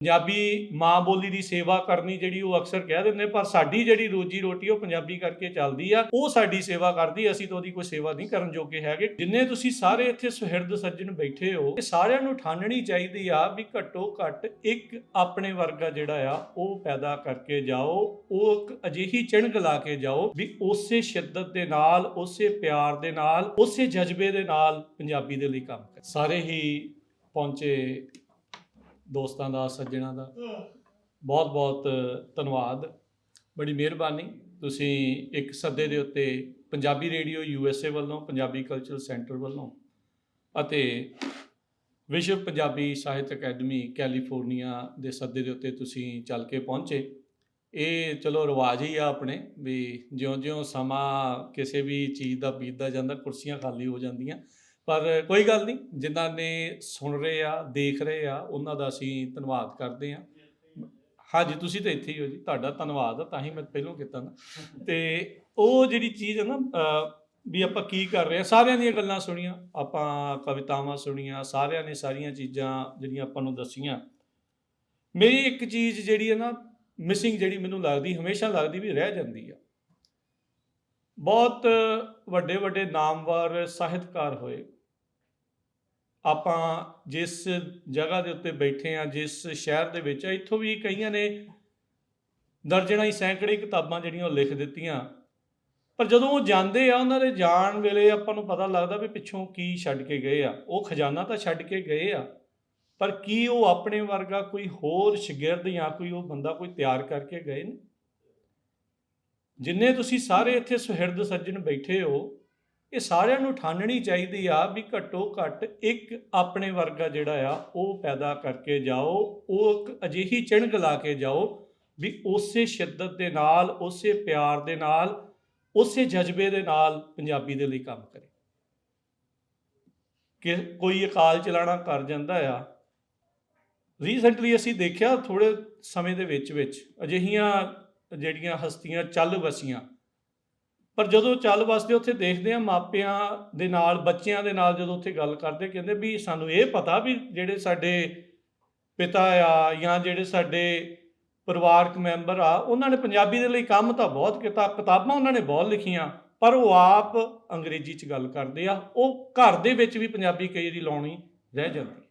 ਪੰਜਾਬੀ ਮਾਂ ਬੋਲੀ ਦੀ ਸੇਵਾ ਕਰਨੀ ਜਿਹੜੀ ਉਹ ਅਕਸਰ ਕਹਿ ਦਿੰਦੇ, ਪਰ ਸਾਡੀ ਜਿਹੜੀ ਰੋਜੀ ਰੋਟੀ ਉਹ ਪੰਜਾਬੀ ਕਰਕੇ ਚੱਲਦੀ ਆ, ਉਹ ਸਾਡੀ ਸੇਵਾ ਕਰਦੀ, ਅਸੀਂ ਤਾਂ ਉਹਦੀ ਕੋਈ ਸੇਵਾ ਨਹੀਂ ਕਰਨ ਜੋਗੇ ਹੈਗੇ। ਜਿੰਨੇ ਤੁਸੀਂ ਸਾਰੇ ਇੱਥੇ ਸੁਹਿਰਦ ਸੱਜਣ ਬੈਠੇ ਹੋ, ਇਹ ਸਾਰਿਆਂ ਨੂੰ ਠਾਣਨੀ ਚਾਹੀਦੀ ਆ ਵੀ ਘੱਟੋ ਘੱਟ ਇੱਕ ਆਪਣੇ ਵਰਗਾ ਜਿਹੜਾ ਆ, ਉਹ ਪੈਦਾ ਕਰਕੇ ਜਾਓ, ਉਹ ਇੱਕ ਅਜਿਹੀ ਚਿਣਗ ਲਾ ਕੇ ਜਾਓ ਵੀ ਉਸੇ ਸ਼ਿੱਦਤ ਦੇ ਨਾਲ, ਉਸੇ ਪਿਆਰ ਦੇ ਨਾਲ, ਉਸੇ ਜਜ਼ਬੇ ਦੇ ਨਾਲ ਪੰਜਾਬੀ ਦੇ ਲਈ ਕੰਮ ਕਰ। ਸਾਰੇ ਹੀ ਪਹੁੰਚੇ ਦੋਸਤਾਂ ਦਾ ਸੱਜਣਾ ਦਾ। ਬਹੁਤ ਬਹੁਤ ਧੰਨਵਾਦ। ਬੜੀ ਮਿਹਰਬਾਨੀ। ਤੁਸੀਂ ਇੱਕ ਸੱਦੇ ਦੇ ਉੱਤੇ ਪੰਜਾਬੀ ਰੇਡੀਓ ਯੂਐਸਏ ਵੱਲੋਂ ਪੰਜਾਬੀ ਕਲਚਰਲ ਸੈਂਟਰ ਵੱਲੋਂ ਅਤੇ ਵਿਸ਼ਵ ਪੰਜਾਬੀ ਸਾਹਿਤ ਅਕੈਡਮੀ ਕੈਲੀਫੋਰਨੀਆ ਦੇ ਸੱਦੇ ਦੇ ਉੱਤੇ ਤੁਸੀਂ ਚੱਲ ਕੇ ਪਹੁੰਚੇ। ਇਹ ਚਲੋ ਰਿਵਾਜ ਹੀ ਆ ਆਪਣੇ ਵੀ ਜਿਉਂ-ਜਿਉਂ ਸਮਾਂ ਕਿਸੇ ਵੀ ਚੀਜ਼ ਦਾ ਬੀਤਦਾ ਜਾਂਦਾ ਕੁਰਸੀਆਂ ਖਾਲੀ ਹੋ ਜਾਂਦੀਆਂ। ਪਰ ਕੋਈ ਗੱਲ ਨਹੀਂ, ਜਿਨ੍ਹਾਂ ਨੇ ਸੁਣ ਰਹੇ ਆ, ਦੇਖ ਰਹੇ ਆ, ਉਹਨਾਂ ਦਾ ਅਸੀਂ ਧੰਨਵਾਦ ਕਰਦੇ ਆ ਹਾਂਜੀ, ਤੁਸੀਂ ਤਾਂ ਇੱਥੇ ਹੀ ਹੋ ਜੀ, ਤੁਹਾਡਾ ਧੰਨਵਾਦ ਆ, ਤਾਂ ਹੀ ਮੈਂ ਪਹਿਲਾਂ ਕੀਤਾ ਨਾ। ਤੇ ਉਹ ਜਿਹੜੀ ਚੀਜ਼ ਹੈ ਨਾ ਵੀ ਆਪਾਂ ਕੀ ਕਰ ਰਹੇ ਆ, ਸਾਰਿਆਂ ਦੀਆਂ ਗੱਲਾਂ ਸੁਣੀਆਂ, ਆਪਾਂ ਕਵਿਤਾਵਾਂ ਸੁਣੀਆਂ, ਸਾਰਿਆਂ ਨੇ ਸਾਰੀਆਂ ਚੀਜ਼ਾਂ ਜਿਹੜੀਆਂ ਆਪਾਂ ਨੂੰ ਦੱਸੀਆਂ। ਮੇਰੀ ਇੱਕ ਚੀਜ਼ ਜਿਹੜੀ ਹੈ ਨਾ ਮਿਸਿੰਗ ਜਿਹੜੀ ਮੈਨੂੰ ਲੱਗਦੀ, ਹਮੇਸ਼ਾ ਲੱਗਦੀ ਵੀ ਰਹਿ ਜਾਂਦੀ ਆ। ਬਹੁਤ ਵੱਡੇ ਵੱਡੇ ਨਾਮਵਰ ਸਾਹਿਤਕਾਰ ਹੋਏ। ਆਪਾਂ ਜਿਸ ਜਗ੍ਹਾ ਦੇ ਉੱਤੇ ਬੈਠੇ ਆ ਜਿਸ ਸ਼ਹਿਰ ਦੇ ਵਿੱਚ ਆ ਇੱਥੋਂ ਵੀ ਕਈਆਂ ਨੇ ਦਰਜਨਾਂ ਹੀ ਸੈਂਕੜੇ ਕਿਤਾਬਾਂ ਜਿਹੜੀਆਂ ਉਹ ਲਿਖ ਦਿੱਤੀਆਂ। ਪਰ ਜਦੋਂ ਉਹ ਜਾਂਦੇ ਆ, ਉਹਨਾਂ ਦੇ ਜਾਣ ਵੇਲੇ ਆਪਾਂ ਨੂੰ ਪਤਾ ਲੱਗਦਾ ਵੀ ਪਿੱਛੋਂ ਕੀ ਛੱਡ ਕੇ ਗਏ ਆ। ਉਹ ਖਜ਼ਾਨਾ ਤਾਂ ਛੱਡ ਕੇ ਗਏ ਆ, ਪਰ ਕੀ ਉਹ ਆਪਣੇ ਵਰਗਾ ਕੋਈ ਹੋਰ ਸ਼ਾਗਿਰਦ ਜਾਂ ਕੋਈ ਉਹ ਬੰਦਾ ਕੋਈ ਤਿਆਰ ਕਰਕੇ ਗਏ ਨੇ? ਜਿੰਨੇ ਤੁਸੀਂ ਸਾਰੇ ਇੱਥੇ ਸੁਹਿਰਦ ਸੱਜਣ ਬੈਠੇ ਹੋ ਇਹ ਸਾਰਿਆਂ ਨੂੰ ਠਾਣਨੀ ਚਾਹੀਦੀ ਆ ਵੀ ਘੱਟੋ ਘੱਟ ਇੱਕ ਆਪਣੇ ਵਰਗਾ ਜਿਹੜਾ ਆ, ਉਹ ਪੈਦਾ ਕਰਕੇ ਜਾਓ, ਉਹ ਇੱਕ ਅਜਿਹੀ ਚਿਣਗ ਲਾ ਕੇ ਜਾਓ ਵੀ ਉਸੇ ਸ਼ਿੱਦਤ ਦੇ ਨਾਲ, ਉਸੇ ਪਿਆਰ ਦੇ ਨਾਲ, ਉਸੇ ਜਜ਼ਬੇ ਦੇ ਨਾਲ ਪੰਜਾਬੀ ਦੇ ਲਈ ਕੰਮ ਕਰੇ। ਕਿ ਕੋਈ ਅਕਾਲ ਚਲਾਣਾ ਕਰ ਜਾਂਦਾ ਆ। ਰੀਸੈਂਟਲੀ ਅਸੀਂ ਦੇਖਿਆ ਥੋੜੇ ਸਮੇਂ ਦੇ ਵਿੱਚ ਵਿੱਚ ਅਜਿਹੀਆਂ ਜਿਹੜੀਆਂ ਹਸਤੀਆਂ ਚੱਲ ਵਸੀਆਂ ਪਰ ਜਦੋਂ ਚੱਲ ਵਸਦੇ ਉੱਥੇ ਦੇਖਦੇ ਆ ਮਾਪਿਆਂ ਦੇ ਨਾਲ, ਬੱਚਿਆਂ ਦੇ ਨਾਲ ਜਦੋਂ ਉੱਥੇ ਗੱਲ ਕਰਦੇ, ਕਹਿੰਦੇ ਵੀ ਸਾਨੂੰ ਇਹ ਪਤਾ ਵੀ ਜਿਹੜੇ ਸਾਡੇ ਪਿਤਾ ਆ ਜਾਂ ਜਿਹੜੇ ਸਾਡੇ ਪਰਿਵਾਰਕ ਮੈਂਬਰ ਆ, ਉਹਨਾਂ ਨੇ ਪੰਜਾਬੀ ਦੇ ਲਈ ਕੰਮ ਤਾਂ ਬਹੁਤ ਕੀਤਾ, ਕਿਤਾਬਾਂ ਉਹਨਾਂ ਨੇ ਬਹੁਤ ਲਿਖੀਆਂ, ਪਰ ਉਹ ਆਪ ਅੰਗਰੇਜ਼ੀ 'ਚ ਗੱਲ ਕਰਦੇ ਆ, ਉਹ ਘਰ ਦੇ ਵਿੱਚ ਵੀ ਪੰਜਾਬੀ ਕਈ ਵਾਰੀ ਲਾਉਣੀ ਰਹਿ ਜਾਂਦੀ।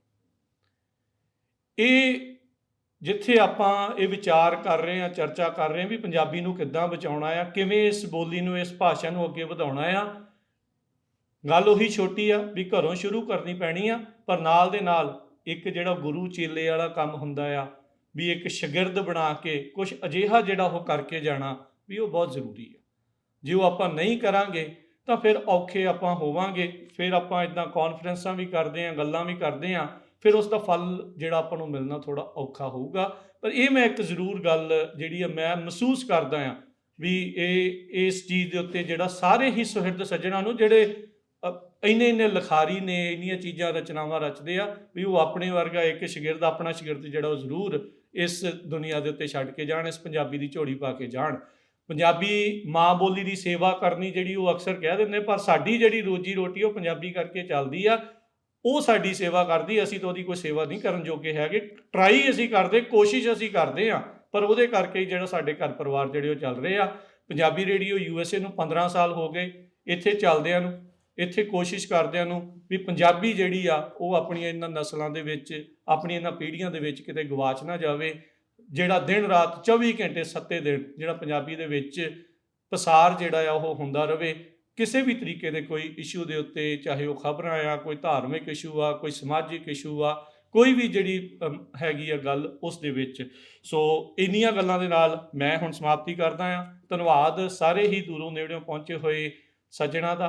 ਇਹ ਜਿੱਥੇ ਆਪਾਂ ਇਹ ਵਿਚਾਰ ਕਰ ਰਹੇ ਹਾਂ, ਚਰਚਾ ਕਰ ਰਹੇ ਹਾਂ ਵੀ ਪੰਜਾਬੀ ਨੂੰ ਕਿੱਦਾਂ ਬਚਾਉਣਾ ਆ, ਕਿਵੇਂ ਇਸ ਬੋਲੀ ਨੂੰ, ਇਸ ਭਾਸ਼ਾ ਨੂੰ ਅੱਗੇ ਵਧਾਉਣਾ ਆ। ਗੱਲ ਉਹੀ ਛੋਟੀ ਆ ਵੀ ਘਰੋਂ ਸ਼ੁਰੂ ਕਰਨੀ ਪੈਣੀ ਆ, ਪਰ ਨਾਲ ਦੇ ਨਾਲ ਇੱਕ ਜਿਹੜਾ ਗੁਰੂ ਚੇਲੇ ਵਾਲਾ ਕੰਮ ਹੁੰਦਾ ਆ, ਵੀ ਇੱਕ ਸ਼ਾਗਿਰਦ ਬਣਾ ਕੇ ਕੁਝ ਅਜਿਹਾ ਜਿਹੜਾ ਉਹ ਕਰਕੇ ਜਾਣਾ ਵੀ ਉਹ ਬਹੁਤ ਜ਼ਰੂਰੀ ਆ। ਜੇ ਉਹ ਆਪਾਂ ਨਹੀਂ ਕਰਾਂਗੇ, ਤਾਂ ਫਿਰ ਔਖੇ ਆਪਾਂ ਹੋਵਾਂਗੇ, ਫਿਰ ਆਪਾਂ ਇਦਾਂ ਕਾਨਫਰੰਸਾਂ ਵੀ ਕਰਦੇ ਆਂ ਗੱਲਾਂ ਵੀ ਕਰਦੇ ਆਂ ਫਿਰ ਉਸ ਦਾ ਫਲ ਜਿਹੜਾ ਆਪਾਂ ਨੂੰ ਮਿਲਣਾ ਥੋੜਾ ਔਖਾ ਹੋਊਗਾ। ਪਰ ਇਹ ਮੈਂ ਇੱਕ ਜ਼ਰੂਰ ਗੱਲ ਜਿਹੜੀ ਆ ਮੈਂ ਮਹਿਸੂਸ ਕਰਦਾ ਆ ਵੀ ਇਹ, ਇਸ ਚੀਜ਼ ਦੇ ਉੱਤੇ ਜਿਹੜਾ ਸਾਰੇ ਹੀ ਸੁਹਿਰਦ ਸੱਜਣਾ ਨੂੰ ਜਿਹੜੇ ਇੰਨੇ ਇੰਨੇ ਲਿਖਾਰੀ ਨੇ, ਇੰਨੀਆਂ ਚੀਜ਼ਾਂ ਰਚਨਾਵਾਂ ਰਚਦੇ ਆ ਵੀ ਉਹ ਆਪਣੇ ਵਰਗਾ ਇੱਕ ਸ਼ਾਗਿਰਦ, ਆਪਣਾ ਸ਼ਾਗਿਰਦ ਜਿਹੜਾ ਉਹ ਜ਼ਰੂਰ ਇਸ ਦੁਨੀਆ ਦੇ ਉੱਤੇ ਛੱਡ ਕੇ ਜਾਣ, ਇਸ ਪੰਜਾਬੀ ਦੀ ਝੋਲੀ ਪਾ ਕੇ ਜਾਣ। ਪੰਜਾਬੀ ਮਾਂ ਬੋਲੀ ਦੀ ਸੇਵਾ ਕਰਨੀ ਜਿਹੜੀ ਉਹ ਅਕਸਰ ਕਹਿ ਦਿੰਦੇ ਪਰ ਸਾਡੀ ਜਿਹੜੀ ਰੋਜੀ ਰੋਟੀ ਉਹ ਪੰਜਾਬੀ ਕਰਕੇ ਚੱਲਦੀ ਆ। ਉਹ ਸਾਡੀ ਸੇਵਾ ਕਰਦੀ, ਅਸੀਂ ਤਾਂ ਉਹਦੀ ਕੋਈ ਸੇਵਾ ਨਹੀਂ ਕਰਨ ਜੋਗੇ ਹੈਗੇ। ਟਰਾਈ ਅਸੀਂ ਕਰਦੇ, ਕੋਸ਼ਿਸ਼ ਅਸੀਂ ਕਰਦੇ ਆ ਪਰ ਉਹਦੇ ਕਰਕੇ ਹੀ ਜਿਹੜਾ ਸਾਡੇ ਘਰ ਪਰਿਵਾਰ ਜਿਹੜੇ ਉਹ ਚੱਲ ਰਹੇ ਆ। ਪੰਜਾਬੀ ਰੇਡੀਓ ਯੂਐਸਏ ਨੂੰ 15 ਸਾਲ ਹੋ ਗਏ, ਇੱਥੇ ਚੱਲਦਿਆਂ ਨੂੰ, ਇੱਥੇ ਕੋਸ਼ਿਸ਼ ਕਰਦਿਆਂ ਨੂੰ ਵੀ ਪੰਜਾਬੀ ਜਿਹੜੀ ਆ, ਉਹ ਆਪਣੀਆਂ ਇਹਨਾਂ ਨਸਲਾਂ ਦੇ ਵਿੱਚ ਆਪਣੀਆਂ ਇਹਨਾਂ ਪੀੜ੍ਹੀਆਂ ਦੇ ਵਿੱਚ ਕਿਤੇ ਗਵਾਚ ਨਾ ਜਾਵੇ। ਜਿਹੜਾ ਦਿਨ ਰਾਤ 24 ਘੰਟੇ ਸੱਤੇ ਦਿਨ ਜਿਹੜਾ ਪੰਜਾਬੀ ਦੇ ਵਿੱਚ ਪਸਾਰ ਜਿਹੜਾ ਆ, ਉਹ ਹੁੰਦਾ ਰਹੇ। ਕਿਸੇ ਵੀ ਤਰੀਕੇ ਦੇ ਕੋਈ ਇਸ਼ੂ ਦੇ ਉੱਤੇ, ਚਾਹੇ ਉਹ ਖਬਰਾਂ ਆ, ਕੋਈ ਧਾਰਮਿਕ ਇਸ਼ੂ ਆ, ਕੋਈ ਸਮਾਜਿਕ ਇਸ਼ੂ ਆ, ਕੋਈ ਵੀ ਜਿਹੜੀ ਹੈਗੀ ਆ ਗੱਲ ਉਸ ਦੇ ਵਿੱਚ। ਸੋ ਇੰਨੀਆਂ ਗੱਲਾਂ ਦੇ ਨਾਲ ਮੈਂ ਹੁਣ ਸਮਾਪਤੀ ਕਰਦਾ ਆ। ਧੰਨਵਾਦ ਸਾਰੇ ਹੀ ਦੂਰੋਂ ਨੇੜਿਓਂ ਪਹੁੰਚੇ ਹੋਏ ਸੱਜਣਾ ਦਾ।